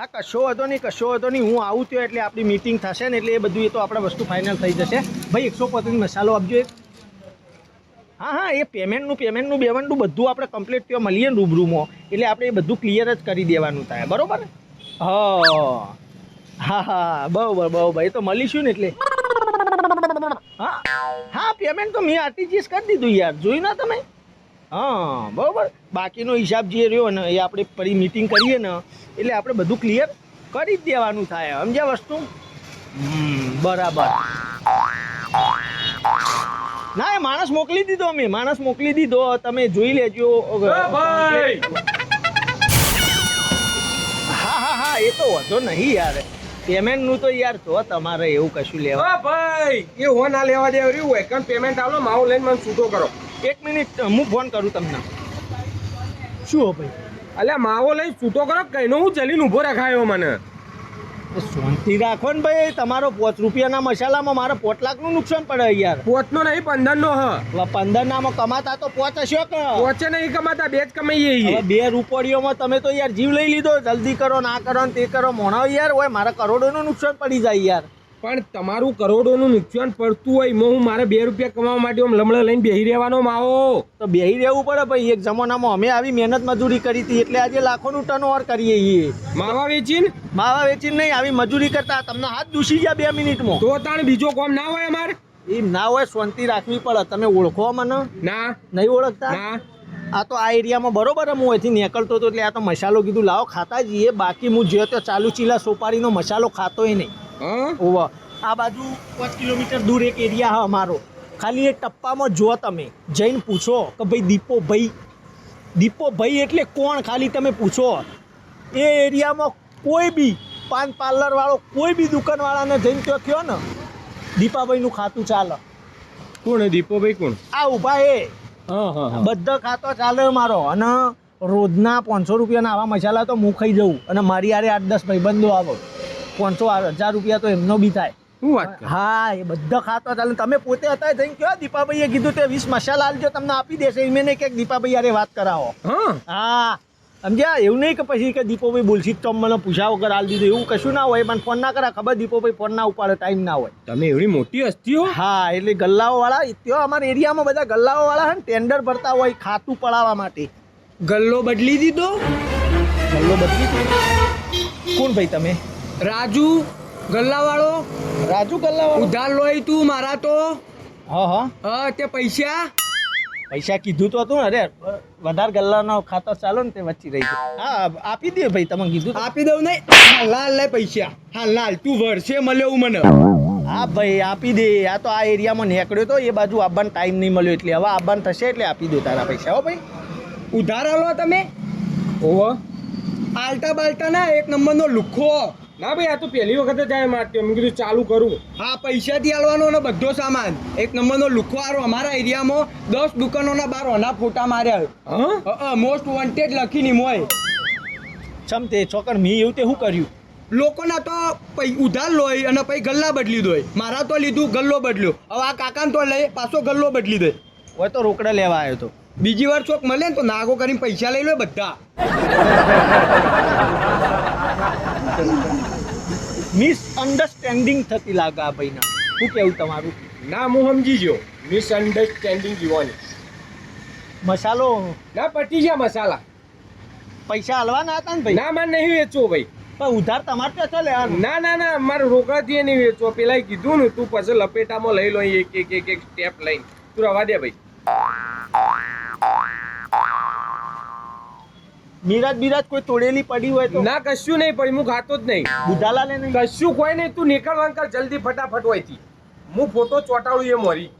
હા, કશો હતો નહીં, કશો હતો નહીં. હું આવું ત્યાં એટલે આપણી મીટિંગ થશે ને એટલે એ બધું એ તો આપણે વસ્તુ ફાઇનલ થઈ જશે. ભાઈ, એકસો પચીસ મસાલો આપજો એક. હા હા, એ પેમેન્ટનું પેમેન્ટનું બેવનનું બધું આપણે કમ્પ્લીટ થયો. મળીએ ને રૂબરૂમાં. એટલે આપણે એ બધું ક્લિયર જ કરી દેવાનું થાય. બરોબર? હા. હા હા, બરોબર બરોબર. એ તો મળીશું ને એટલે. હા હા પેમેન્ટ તો મેં આરટીજીએસ કરી દીધું યાર. જોયું ના તમે? હા બરોબર. બાકીનો હિસાબ જે રહ્યો ને એ આપણે ફરી મીટિંગ કરીએ ને એટલે આપણે બધું ક્લિયર કરી જ દેવાનું થાય સમજ્યા વસ્તુ? બરાબર. ના એ માણસ મોકલી દીધો અમે માણસ મોકલી દીધો તમે જોઈ લેજો. ભાઈ! હા હા હા એ તો વધો નહીં યાર. પેમેન્ટનું તો યાર તો તમારે એવું કશું લેવા ભાઈ! એ હો ના લેવા દેવું રહ્યું હોય. કારણ પેમેન્ટ આવો માવો લઈને મને છૂટો કરો. એક મિનિટ હું ફોન કરું તમને. શું હો ભાઈ? અલ્યા માવો લઈ છૂટો કરો કઈનો હું ચલીને ઊભો રખાયો મને. શાંતિ રાખો ને ભાઈ તમારો પાંચ રૂપિયાના મસાલામાં મારે પોચ લાખનું નુકસાન પડે યાર. પોતનો નહીં પંદર નો હ પંદરનામાં પંદર નામાં કમાતા તો પોચ હશો કે? પોચે નહીં કમાતા બે જ કમાઈએ બે રૂપડીઓમાં તમે તો યાર જીવ લઈ લીધો. જલ્દી કરો ના કરો ને તે કરો. મોણા યાર હોય મારા કરોડોનું નુકસાન પડી જાય યાર. પણ તમારું કરોડોનું નુકસાન પડતું હોય એમાં હું મારે બે રૂપિયા કમાવા માટે આમ લમડે લઈને બેહી રહેવાનો માવો. તો બેહી રહેવું પડે ભાઈ એક જમાનામાં અમે આવી મહેનત મજૂરી કરી હતી એટલે આજે લાખોનું ટર્નઓવર કરીએ છીએ. માવા વેચીને? માવા વેચીને નહીં આવી મજૂરી કરતા તમને હાથ દૂસી ગયા બે મિનિટમાં. તો તાણ બીજો કોમ ના હોય અમારે? એમ ના હોય શાંતિ રાખવી પડે. તમે ઓળખો મને? ના. નહીં ઓળખતા? ના. આ તો આ એરિયામાં બરોબર હું અહીંથી નીકળતો હતો એટલે આ તો મસાલો કીધું લાવો ખાતા જઈએ. બાકી હું જે તો ચાલુ ચીલા સોપારીનો મસાલો ખાતોય નહીં. ઓવા. આ બાજુ પાંચ કિલોમીટર દૂર એક એરિયા હા અમારો. ખાલી એ ટપ્પામાં જો તમે. જઈને પૂછો કે ભાઈ દીપો ભાઈ. દીપો ભાઈ એટલે કોણ? ખાલી તમે પૂછો. એ એરિયામાં કોઈ બી પાન પાર્લરવાળો કોઈ બી દુકાનવાળાને જઈને ત્યાં કહો ને દીપાભાઈનું ખાતું ચાલે. કોણ દીપોભાઈ કોણ? આ ઊભા એ હા હા બધા ખાતો ચાલે મારો. અને રોજના પાંચસો રૂપિયાના આવા મસાલા તો હું ખાઈ જઉં. અને મારી આરે આઠ દસ ભાઈબંધો આવો. પાંચસો હજાર રૂપિયા તો એમનો બી થાય. શું વાત હા એ બધા ખાતો ચાલે તમે પોતે હતા જઈને કયો? દીપાભાઈએ કીધું તે વીસ મસાલા આલજો તમને આપી દેશે. એમ નહીં કે દીપાભાઈ યારે વાત કરાવો. હા? સમજ્યા એવું નહીં કે પછી કે દીપોભાઈ બોલશી તો મને પૂછા વગર આલ દીધું. એવું કશું ના હોય. મને ફોન ના કરા ખબર દીપોભાઈ ફોન ના ઉપાડે ટાઈમ ના હોય. તમે એવડી મોટી હસ્તીઓ? હા એટલે ગલ્લાઓ વાળા ત્યાં અમારા એરિયામાં બધા ગલ્લાઓ વાળા હે ને ટેન્ડર ભરતા હોય ખાતું પડાવવા માટે. ગલ્લો બદલી દીધો? ગલ્લો બદલી દીધો. કોણ ભાઈ તમે? રાજુ ગલ્લાવાળો. રાજુ ગલ્લાવાળો? ઉધાર લોય તું મારા તો. હા હા. હા તે પૈસા. પૈસા કીધું તો હતું ને અરે વધારે ગલ્લાનો ખાતો ચાલો ને તે વચ્ચે રહી હા આપી દે ભાઈ તમે કીધું આપી દઉં નહીં. હા લાલ લે પૈસા. હા લાલ તું વર્ષે એવું મને. હા ભાઈ આપી દે. આ તો આ એરિયામાં નીકળ્યો તો એ બાજુ આવવાનો ટાઈમ નહીં મળ્યો એટલે. હવે આવવાનું થશે એટલે આપી દો તારા પૈસા હો ભાઈ. ઉધાર આલો તમે. ઓહો. આલટા બાલટા ના એક નંબરનો લુખો. ના ભાઈ આ તો પહેલી વખત જાય મારતી મેં કીધું ચાલુ કરું. હા પૈસાથી આલવાનો અને બધો સામાન. એક નંબરનો લુખો આરો અમારા એરિયામાં દસ દુકાનોના બાર ઓના ફોટા માર્યા. હા? મોસ્ટ વોન્ટેડ લખીને મોય ચમતે છોકર મી એવું તે શું કર્યું? લોકોના તો ઉધાર લોય અને પછી ગલ્લા બદલી દોય. મારા તો લીધું ગલ્લો બદલ્યો. હવે આ કાકાને તો લઈ પાછો ગલ્લો બદલી દે. હોય તો રોકડા લેવા આવ્યો તો. બીજી વાર ચોક મળે ને તો નાગો કરીને પૈસા લઈ લો બધા. મિસઅન્ડરસ્ટેન્ડિંગ થતી લાગે આ ભાઈના. શું કેવું તમારું? ના હું સમજી ગયો મિસઅન્ડરસ્ટેન્ડિંગ જીવાની મસાલો? ના પટી ગયા મસાલા. પૈસા હાલવાના હતા ને ભાઈ? ના મારે નહીં વેચવો ભાઈ. પણ ઉધાર તમારે ત્યાં ચાલે યાર ના ના ના મારે રોકડાથી નહીં વેચવો. પેલા કીધું ને તું પછી લપેટામાં લઈ લો એક એક એક એક સ્ટેપ લઈને. તું રવા દે ભાઈ. મિરાજ બિરાજ કોઈ તોડેલી પડી હોય તો? ના કશું નહીં પડી હું ખાતો જ નહીં. બુધાલા ને કશું કોઈ નહીં તું નીકળવાનું કર જલ્દી ફટાફટ હોયથી હું ફોટો ચોટાડું એ મોરી.